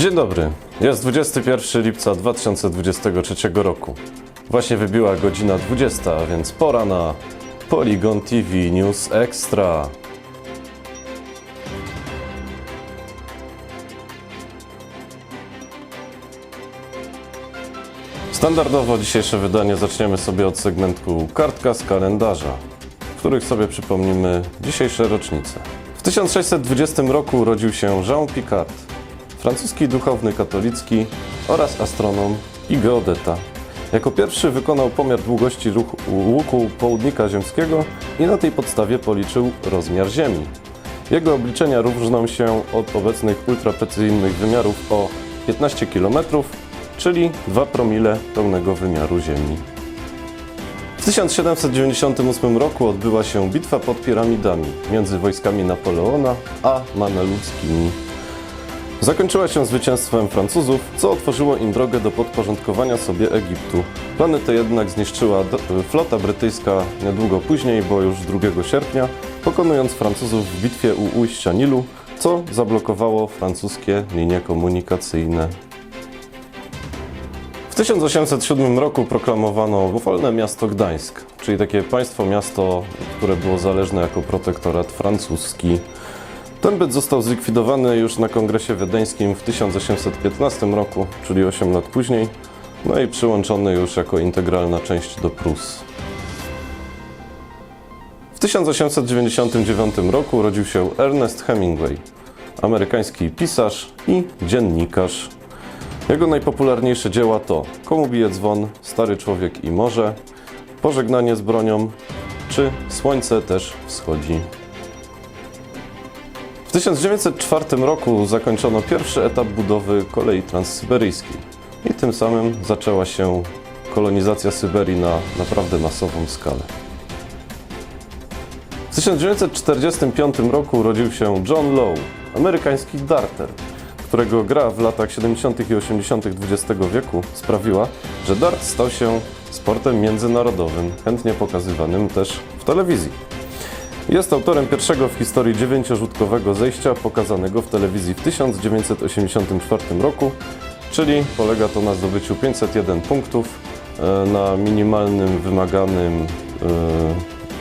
Dzień dobry. Jest 21 lipca 2023 roku. Właśnie wybiła godzina 20, a więc pora na Polygon TV News Extra. Standardowo dzisiejsze wydanie zaczniemy sobie od segmentu Kartka z kalendarza, w których sobie przypomnimy dzisiejsze rocznice. W 1620 roku urodził się Jean Picard, francuski duchowny katolicki oraz astronom i geodeta. Jako pierwszy wykonał pomiar długości ruchu, łuku południka ziemskiego i na tej podstawie policzył rozmiar Ziemi. Jego obliczenia różnią się od obecnych ultraprecyzyjnych wymiarów o 15 km, czyli 2 promile pełnego wymiaru Ziemi. W 1798 roku odbyła się bitwa pod piramidami między wojskami Napoleona a Mameluckimi. Zakończyła się zwycięstwem Francuzów, co otworzyło im drogę do podporządkowania sobie Egiptu. Plany te jednak zniszczyła flota brytyjska niedługo później, bo już 2 sierpnia, pokonując Francuzów w bitwie u ujścia Nilu, co zablokowało francuskie linie komunikacyjne. W 1807 roku proklamowano wolne miasto Gdańsk, czyli takie państwo miasto, które było zależne jako protektorat francuski. Ten byt został zlikwidowany już na kongresie wiedeńskim w 1815 roku, czyli 8 lat później, no i przyłączony już jako integralna część do Prus. W 1899 roku urodził się Ernest Hemingway, amerykański pisarz i dziennikarz. Jego najpopularniejsze dzieła to Komu bije dzwon, Stary człowiek i morze, Pożegnanie z bronią czy Słońce też wschodzi. W 1904 roku zakończono pierwszy etap budowy kolei transsyberyjskiej i tym samym zaczęła się kolonizacja Syberii na naprawdę masową skalę. W 1945 roku urodził się John Lowe, amerykański darter, którego gra w latach 70. i 80. XX wieku sprawiła, że dart stał się sportem międzynarodowym, chętnie pokazywanym też w telewizji. Jest autorem pierwszego w historii dziewięciorzutkowego zejścia pokazanego w telewizji w 1984 roku, czyli polega to na zdobyciu 501 punktów e, na minimalnym wymaganym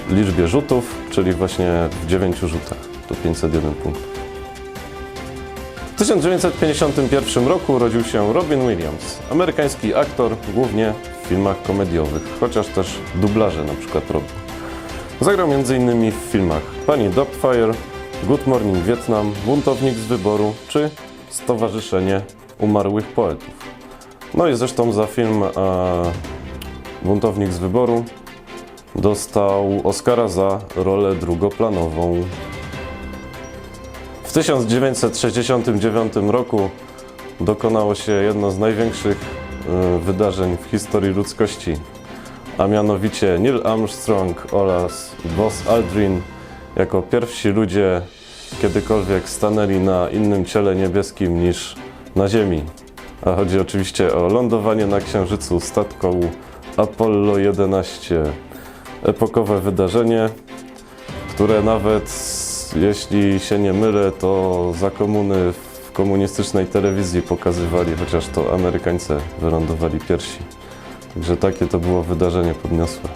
e, liczbie rzutów, czyli właśnie w 9 rzutach to 501 punktów. W 1951 roku urodził się Robin Williams, amerykański aktor, głównie w filmach komediowych, chociaż też dublaże na przykład robił. Zagrał m.in. w filmach Pani Dogfire, Good Morning Vietnam, Buntownik z wyboru czy Stowarzyszenie Umarłych Poetów. No i zresztą za film e, Buntownik z wyboru dostał Oscara za rolę drugoplanową. W 1969 roku dokonało się jedno z największych e, wydarzeń w historii ludzkości a mianowicie Neil Armstrong oraz Buzz Aldrin jako pierwsi ludzie kiedykolwiek stanęli na innym ciele niebieskim niż na Ziemi. A chodzi oczywiście o lądowanie na Księżycu statką Apollo 11. Epokowe wydarzenie, które nawet, jeśli się nie mylę, to za komuny w komunistycznej telewizji pokazywali, chociaż to Amerykańcy wylądowali pierwsi. Także takie to było wydarzenie podniosłe.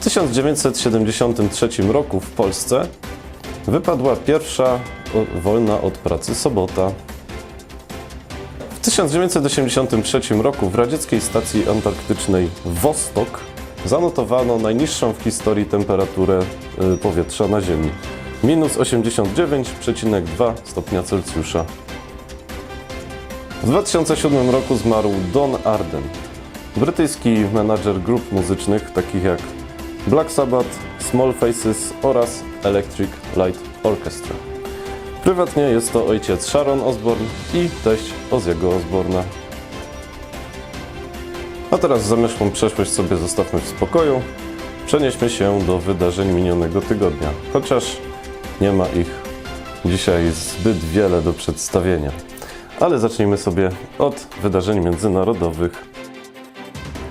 W 1973 roku w Polsce wypadła pierwsza wolna od pracy sobota. W 1983 roku w radzieckiej stacji antarktycznej Wostok zanotowano najniższą w historii temperaturę y, powietrza na Ziemi. Minus 89,2 stopnia Celsjusza. W 2007 roku zmarł Don Arden, brytyjski menadżer grup muzycznych takich jak Black Sabbath, Small Faces oraz Electric Light Orchestra. Prywatnie jest to ojciec Sharon Osbourne i teść Ozzy'ego Osbourna. A teraz zamierzchłą przeszłość sobie zostawmy w spokoju. Przenieśmy się do wydarzeń minionego tygodnia, chociaż nie ma ich dzisiaj zbyt wiele do przedstawienia. Ale zacznijmy sobie od wydarzeń międzynarodowych.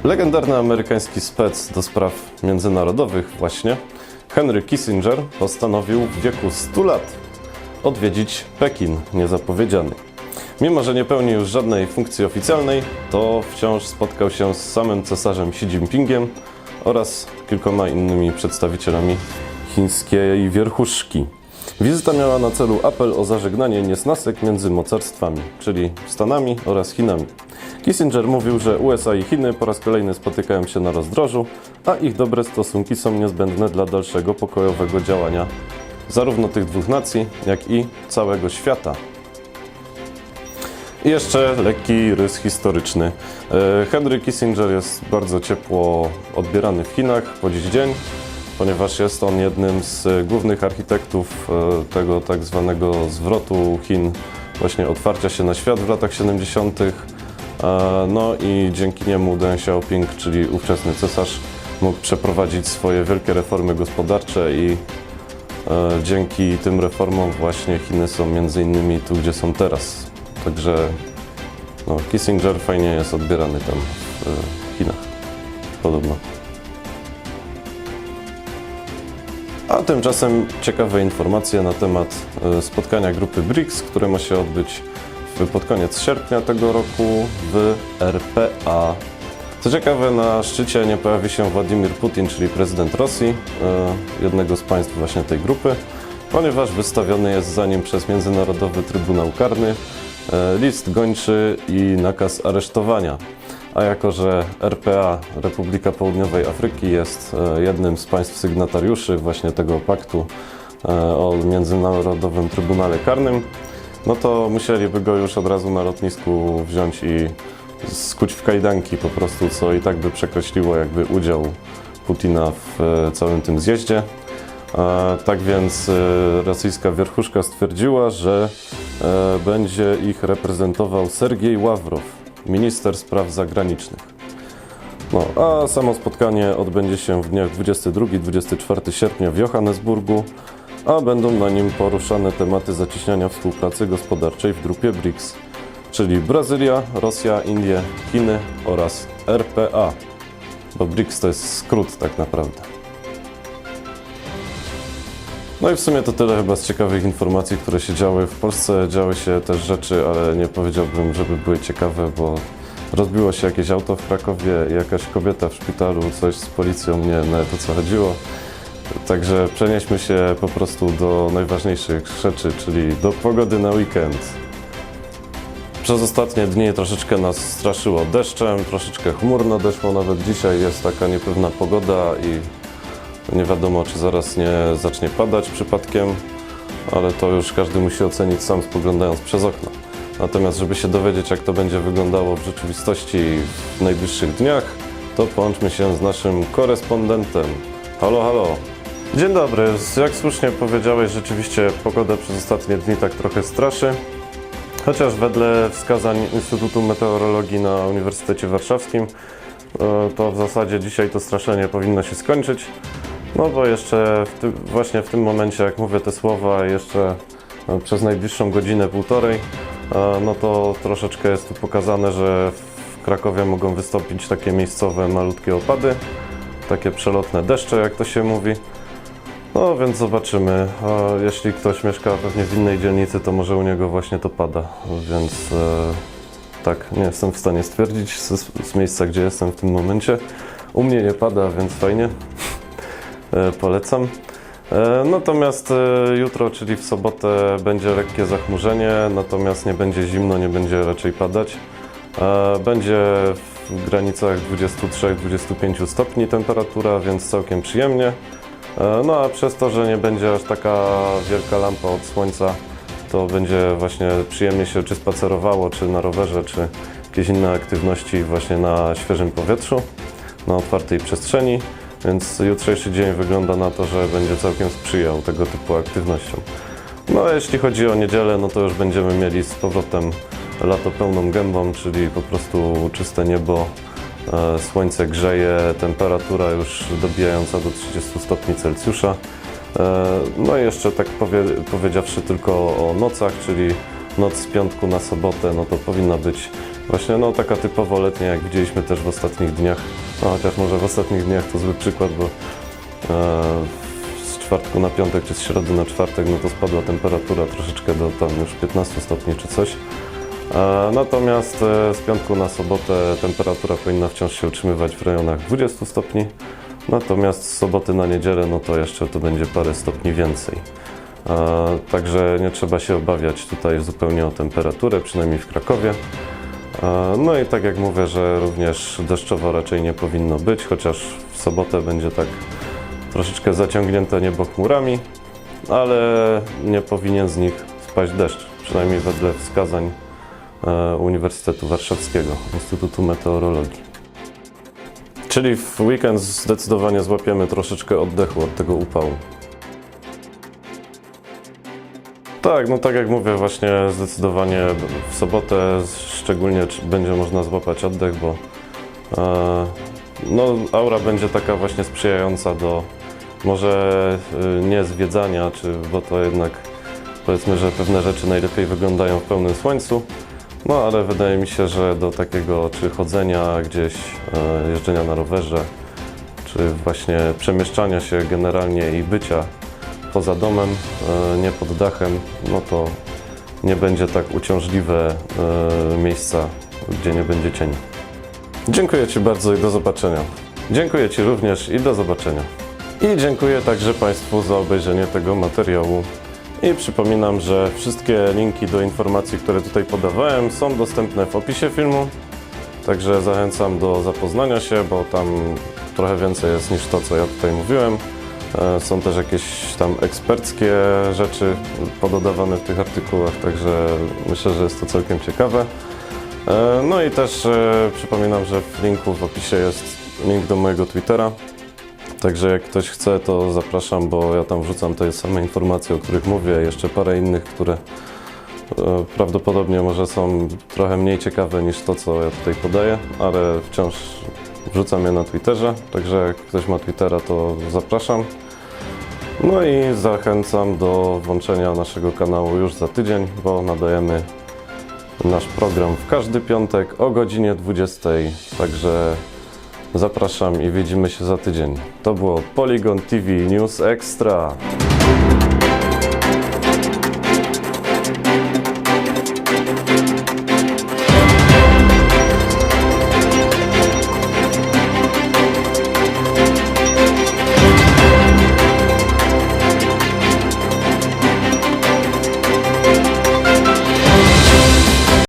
Legendarny amerykański spec do spraw międzynarodowych właśnie, Henry Kissinger postanowił w wieku 100 lat odwiedzić Pekin niezapowiedziany. Mimo, że nie pełni już żadnej funkcji oficjalnej, to wciąż spotkał się z samym cesarzem Xi Jinpingiem oraz kilkoma innymi przedstawicielami chińskiej wierchuszki. Wizyta miała na celu apel o zażegnanie niesnasek między mocarstwami, czyli Stanami oraz Chinami. Kissinger mówił, że USA i Chiny po raz kolejny spotykają się na rozdrożu, a ich dobre stosunki są niezbędne dla dalszego pokojowego działania zarówno tych dwóch nacji, jak i całego świata. I jeszcze lekki rys historyczny. E, Henry Kissinger jest bardzo ciepło odbierany w Chinach po dziś dzień, ponieważ jest on jednym z głównych architektów e, tego tak zwanego zwrotu Chin, właśnie otwarcia się na świat w latach 70. E, No i dzięki niemu Deng Xiaoping, czyli ówczesny cesarz, mógł przeprowadzić swoje wielkie reformy gospodarcze i E, Dzięki tym reformom właśnie Chiny są między innymi tu, gdzie są teraz. Także no, Kissinger fajnie jest odbierany tam w Chinach. Podobno. A tymczasem ciekawe informacje na temat e, spotkania grupy BRICS, które ma się odbyć pod koniec sierpnia tego roku w RPA. Co ciekawe, na szczycie nie pojawi się Władimir Putin, czyli prezydent Rosji, e, jednego z państw właśnie tej grupy, ponieważ wystawiony jest za nim przez Międzynarodowy Trybunał Karny e, list gończy i nakaz aresztowania. A jako, że RPA, Republika Południowej Afryki, jest e, jednym z państw sygnatariuszy właśnie tego paktu e, o Międzynarodowym Trybunale Karnym, no to musieliby go już od razu na lotnisku wziąć i skuć w kajdanki po prostu, co i tak by przekreśliło jakby udział Putina w e, całym tym zjeździe. Tak więc rosyjska wierchuszka stwierdziła, że będzie ich reprezentował Sergiej Ławrow, minister spraw zagranicznych. No, a samo spotkanie odbędzie się w dniach 22-24 sierpnia w Johannesburgu, a będą na nim poruszane tematy zacieśniania współpracy gospodarczej w grupie BRICS, czyli Brazylia, Rosja, Indie, Chiny oraz RPA, bo BRICS to jest skrót tak naprawdę. No i w sumie to tyle chyba z ciekawych informacji, które się działy. W Polsce działy się też rzeczy, ale nie powiedziałbym, żeby były ciekawe, bo rozbiło się jakieś auto w Krakowie, jakaś kobieta w szpitalu, coś z policją, nie nawet o co chodziło. Także przenieśmy się po prostu do najważniejszych rzeczy, czyli do pogody na weekend. Przez ostatnie dni troszeczkę nas straszyło deszczem, troszeczkę chmurno deszło, nawet dzisiaj jest taka niepewna pogoda i nie wiadomo, czy zaraz nie zacznie padać przypadkiem, ale to już każdy musi ocenić sam spoglądając przez okno. Natomiast, żeby się dowiedzieć, jak to będzie wyglądało w rzeczywistości w najbliższych dniach, to połączmy się z naszym korespondentem. Halo, halo. Dzień dobry. Jak słusznie powiedziałeś, rzeczywiście pogoda przez ostatnie dni tak trochę straszy. Chociaż wedle wskazań Instytutu Meteorologii na Uniwersytecie Warszawskim, e, to w zasadzie dzisiaj to straszenie powinno się skończyć. No bo jeszcze w właśnie w tym momencie, jak mówię te słowa, jeszcze e, przez najbliższą godzinę, półtorej, e, no to troszeczkę jest tu pokazane, że w Krakowie mogą wystąpić takie miejscowe malutkie opady, takie przelotne deszcze, jak to się mówi. No więc zobaczymy. A jeśli ktoś mieszka pewnie w innej dzielnicy, to może u niego właśnie to pada. Więc e, tak, nie jestem w stanie stwierdzić z miejsca, gdzie jestem w tym momencie. U mnie nie pada, więc fajnie. E, polecam. E, Natomiast e, jutro, czyli w sobotę, będzie lekkie zachmurzenie, natomiast nie będzie zimno, nie będzie raczej padać. Będzie w granicach 23-25 stopni temperatura, więc całkiem przyjemnie. No a przez to, że nie będzie aż taka wielka lampa od słońca, to będzie właśnie przyjemnie się czy spacerowało, czy na rowerze, czy jakieś inne aktywności właśnie na świeżym powietrzu, na otwartej przestrzeni. Więc jutrzejszy dzień wygląda na to, że będzie całkiem sprzyjał tego typu aktywnościom. No a jeśli chodzi o niedzielę, no to już będziemy mieli z powrotem lato pełną gębą, czyli po prostu czyste niebo, e, słońce grzeje, temperatura już dobijająca do 30 stopni Celsjusza. E, No i jeszcze tak powie, powiedziawszy tylko o nocach, czyli noc z piątku na sobotę, no to powinna być właśnie no, taka typowo letnia, jak widzieliśmy też w ostatnich dniach. No, chociaż może w ostatnich dniach to zły przykład, bo e, z czwartku na piątek, czy z środy na czwartek, no to spadła temperatura troszeczkę do tam już 15 stopni czy coś. E, Natomiast e, z piątku na sobotę temperatura powinna wciąż się utrzymywać w rejonach 20 stopni. Natomiast z soboty na niedzielę, no to jeszcze to będzie parę stopni więcej. E, Także nie trzeba się obawiać tutaj zupełnie o temperaturę, przynajmniej w Krakowie. No i tak jak mówię, że również deszczowo raczej nie powinno być, chociaż w sobotę będzie tak troszeczkę zaciągnięte niebo chmurami, ale nie powinien z nich spaść deszcz, przynajmniej wedle wskazań e, Uniwersytetu Warszawskiego, Instytutu Meteorologii. Czyli w weekend zdecydowanie złapiemy troszeczkę oddechu od tego upału. Tak, no tak jak mówię, właśnie zdecydowanie w sobotę szczególnie będzie można złapać oddech, bo e, no, aura będzie taka właśnie sprzyjająca do może e, nie zwiedzania, czy, bo to jednak powiedzmy, że pewne rzeczy najlepiej wyglądają w pełnym słońcu, no ale wydaje mi się, że do takiego czy chodzenia gdzieś, e, jeżdżenia na rowerze, czy właśnie przemieszczania się generalnie i bycia poza domem, e, nie pod dachem, no to nie będzie tak uciążliwe e, miejsca, gdzie nie będzie cieni. Dziękuję Ci bardzo i do zobaczenia. Dziękuję Ci również i do zobaczenia. I dziękuję także Państwu za obejrzenie tego materiału. I przypominam, że wszystkie linki do informacji, które tutaj podawałem, są dostępne w opisie filmu. Także zachęcam do zapoznania się, bo tam trochę więcej jest niż to, co ja tutaj mówiłem. E, Są też jakieś tam eksperckie rzeczy pododawane w tych artykułach, także myślę, że jest to całkiem ciekawe. E, No i też e, przypominam, że w linku w opisie jest link do mojego Twittera. Także jak ktoś chce, to zapraszam, bo ja tam wrzucam te same informacje, o których mówię, jeszcze parę innych, które prawdopodobnie może są trochę mniej ciekawe niż to, co ja tutaj podaję, ale wciąż wrzucam je na Twitterze, także jak ktoś ma Twittera, to zapraszam. No i zachęcam do włączenia naszego kanału już za tydzień, bo nadajemy nasz program w każdy piątek o godzinie 20. Także zapraszam i widzimy się za tydzień. To było Polygon TV News Extra.